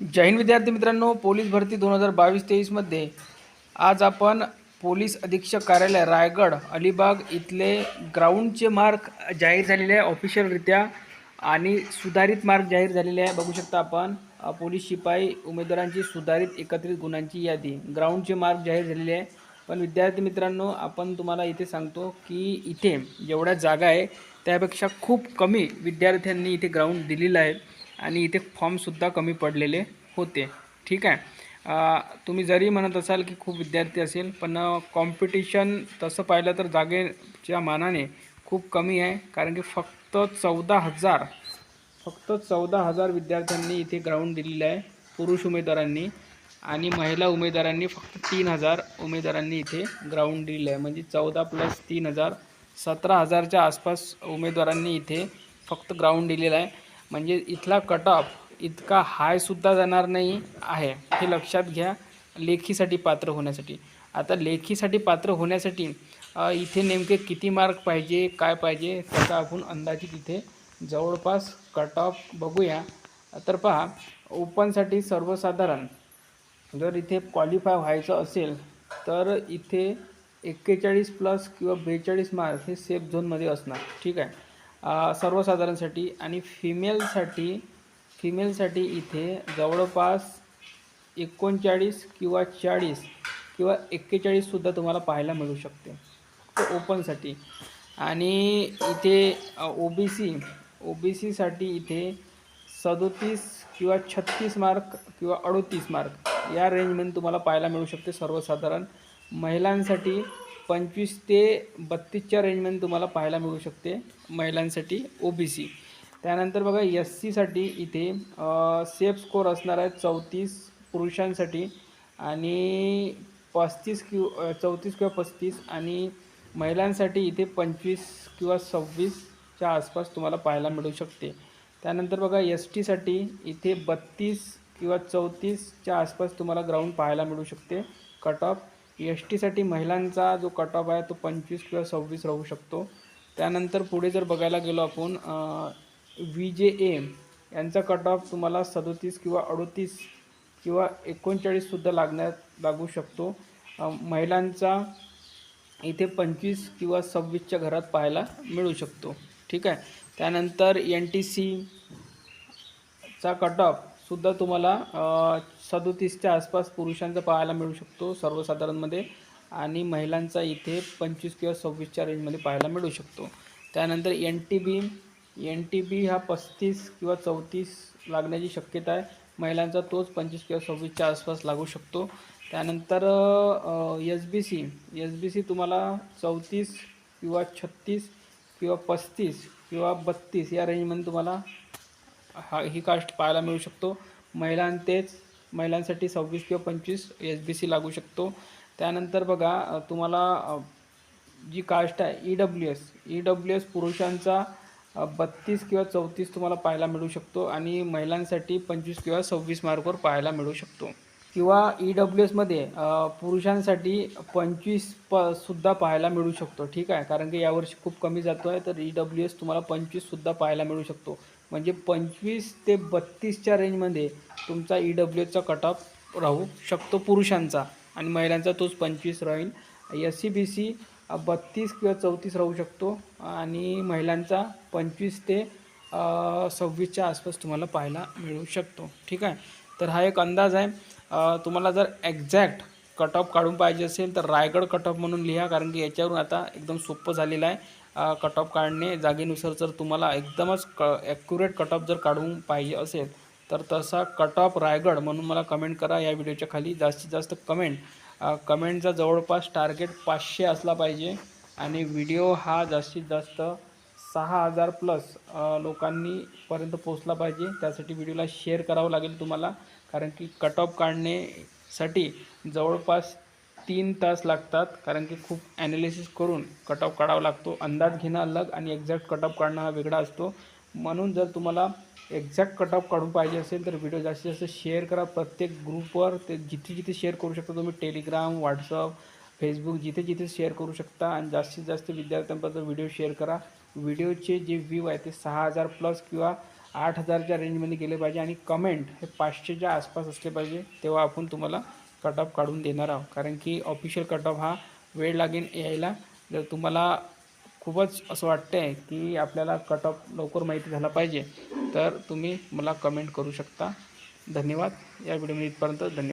जय हिंद विद्यार्थी मित्रांनो पोलीस भरती दोन हजार बावीस तेवीसमध्ये आज आपण पोलीस अधीक्षक कार्यालय रायगड अलिबाग इथले ग्राउंडचे मार्क जाहीर झालेले आहे ऑफिशियलरित्या आणि सुधारित मार्क जाहीर झालेले आहे. बघू शकता आपण पोलीस शिपाई उमेदवारांची सुधारित एकत्रित गुणांची यादी. ग्राउंडचे मार्क जाहीर झालेले आहे. पण विद्यार्थी मित्रांनो आपण तुम्हाला इथे सांगतो की इथे जेवढ्या जागा आहे त्यापेक्षा खूप कमी विद्यार्थ्यांनी इथे ग्राउंड दिलेलं आहे. आणि इथे फॉर्मसुद्धा कमी पडलेले होते. ठीक आहे? तुम्ही जरी म्हणत असाल की खूप विद्यार्थी असेल पण कॉम्पिटिशन तसं पाहिलं तर जागेच्या मानाने खूप कमी आहे. कारण की फक्त चौदा हजार फक्त चौदा हजार विद्यार्थ्यांनी इथे ग्राउंड दिलेलं आहे. पुरुष उमेदवारांनी आणि महिला उमेदवारांनी फक्त तीन हजार उमेदवारांनी इथे ग्राउंड दिलेलं आहे. म्हणजे चौदा प्लस तीन हजार सतरा हजारच्या आसपास उमेदवारांनी इथे फक्त ग्राउंड दिलेलं आहे. म्हणजे इथला कट ऑफ इतका हायसुद्धा जाणार नाही आहे. हे लक्षात घ्या लेखीसाठी पात्र होण्यासाठी. आता लेखीसाठी पात्र होण्यासाठी इथे नेमके किती मार्क पाहिजे काय पाहिजे त्याचा आपण अंदाजित इथे जवळपास कट ऑफ बघूया. तर पहा ओपनसाठी सर्वसाधारण जर इथे क्वालिफाय व्हायचं असेल तर इथे एक्केचाळीस प्लस किंवा बेचाळीस मार्क हे सेफ झोनमध्ये असणार. ठीक आहे? सर्वसाधारणसाठी आणि फिमेलसाठी फिमेलसाठी इथे जवळपास एकोणचाळीस किंवा चाळीस किंवा एक्केचाळीससुद्धा तुम्हाला पाहायला मिळू शकते. ओपनसाठी आणि इथे O B C O B सीसाठी इथे सदोतीस किंवा छत्तीस मार्क किंवा अडोतीस मार्क या रेंजमध्ये तुम्हाला पाहायला मिळू शकते सर्वसाधारण. महिलांसाठी पंचवीस ते बत्तीसच्या रेंजमध्ये तुम्हाला पाहायला मिळू शकते महिलांसाठी ओ बी सी त्यानंतर बघा एस सीसाठी इथे सेफ स्कोर असणार आहे चौतीस पुरुषांसाठी आणि पस्तीस किंवा चौतीस किंवा पस्तीस आणि महिलांसाठी इथे पंचवीस किंवा सव्वीसच्या आसपास तुम्हाला पाहायला मिळू शकते. त्यानंतर बघा एस टीसाठी इथे बत्तीस किंवा चौतीसच्या आसपास तुम्हाला ग्राउंड पाहायला मिळू शकते. कट ऑफ एस टीसाठी महिलांचा जो कट ऑफ आहे तो पंचवीस किंवा सव्वीस राहू शकतो. त्यानंतर पुढे जर बघायला गेलो आपण व्ही जे एम यांचा कट ऑफ तुम्हाला सदोतीस किंवा अडोतीस किंवा एकोणचाळीससुद्धा लागण्यात लागू शकतो. महिलांचा इथे पंचवीस किंवा सव्वीसच्या घरात पाहायला मिळू शकतो. ठीक आहे? त्यानंतर एन टी सीचा कट ऑफ सुद्धा तुम्हाला सदोतीसच्या आसपास पुरुषांचा पाहायला मिळू शकतो सर्वसाधारणमध्ये आणि महिलांचा इथे पंचवीस किंवा सव्वीसच्या रेंजमध्ये पाहायला मिळू शकतो. त्यानंतर N T B N T B हा पस्तीस किंवा चौतीस लागण्याची शक्यता आहे. महिलांचा तोच पंचवीस किंवा सव्वीसच्या आसपास लागू शकतो. त्यानंतर S B C S B C तुम्हाला चौतीस किंवा छत्तीस किंवा पस्तीस किंवा बत्तीस या रेंजमध्ये तुम्हाला हा ही कास्ट पाहायला मिळू शकतो. महिलांतेच महिलांसाठी सव्वीस किंवा पंचवीस एस बी सी लागू शकतो. त्यानंतर बघा तुम्हाला जी कास्ट आहे E W S E W S पुरुषांचा बत्तीस किंवा चौतीस तुम्हाला पाहायला मिळू शकतो आणि महिलांसाठी पंचवीस किंवा सव्वीस मार्कवर पाहायला मिळू शकतो. किंवा ई डब्ल्यू एसमध्ये पुरुषांसाठी पंचवीस प सुद्धा पाहायला मिळू शकतो. ठीक आहे? कारण की यावर्षी खूप कमी जातो आहे तर ई डब्ल्यू एस तुम्हाला पंचवीससुद्धा पाहायला मिळू शकतो. म्हणजे पंचवीस ते बत्तीसच्या रेंजमध्ये तुमचा ई डब्ल्यू एसचा कट ऑफ राहू शकतो पुरुषांचा आणि महिलांचा तोच पंचवीस राहील. एस सी बी सी बत्तीस किंवा चौतीस राहू शकतो आणि महिलांचा पंचवीस ते सव्वीसच्या आसपास तुम्हाला पाहायला मिळू शकतो. ठीक आहे? तर हा एक अंदाज आहे. तुम्हाला जर एक्झॅक्ट कट ऑफ काढून पाहिजे असेल तर रायगड कट ऑफ म्हणून लिहा कारण की याच्यावरून आता एकदम सोपं झालेलं आहे कट ऑफ काढणे. जागेनुसार जर तुम्हाला एकदमच क ॲक्युरेट कट ऑफ जर काढून पाहिजे असेल तर तसा कट ऑफ रायगड म्हणून मला कमेंट करा या व्हिडिओच्या खाली. जास्तीत जास्त कमेंट कमेंटचा जवळपास टार्गेट पाचशे असला पाहिजे. आणि व्हिडिओ हा जास्तीत जास्त सहा हजार प्लस लोकांनी पर्यंत पोचला पाहिजे. त्यासाठी व्हिडिओला शेअर करावं लागेल तुम्हाला. कारण की कट ऑफ काढण्यासाठी जवळपास तीन तास लागतात. कारण की खूप ॲनालिसिस करून कट ऑफ काढावा लागतो. अंदाज घेणं अलग आणि एक्झॅक्ट कट ऑफ काढणं हा वेगळा असतो. म्हणून जर तुम्हाला एक्झॅक्ट कट ऑफ काढून पाहिजे असेल तर व्हिडिओ जास्तीत जास्त शेअर करा. प्रत्येक ग्रुपवर ते जिथे जिथे शेअर करू शकता तुम्ही. टेलिग्राम व्हॉट्सअप फेसबुक जिथे जिथे शेअर करू शकता. आणि जास्तीत जास्त विद्यार्थ्यांपर्यंत व्हिडिओ शेअर करा. व्हिडिओचे जे व्ह्यू आहे ते सहा हजार प्लस किंवा आठ हजारच्या रेंजमध्ये गेले पाहिजे आणि कमेंट हे पाचशेच्या आसपास असले पाहिजे तेव्हा आपण तुम्हाला कट ऑफ काढून देणार आहोत. कारण की ऑफिशियल कट ऑफ हा वेळ लागेल यायला जर तुम्हाला खूपच असं वाटतं आहे की आपल्याला कट ऑफ लवकर माहिती झाला पाहिजे तर तुम्ही मला कमेंट करू शकता. धन्यवाद. या व्हिडिओमध्ये इथपर्यंत. धन्यवाद.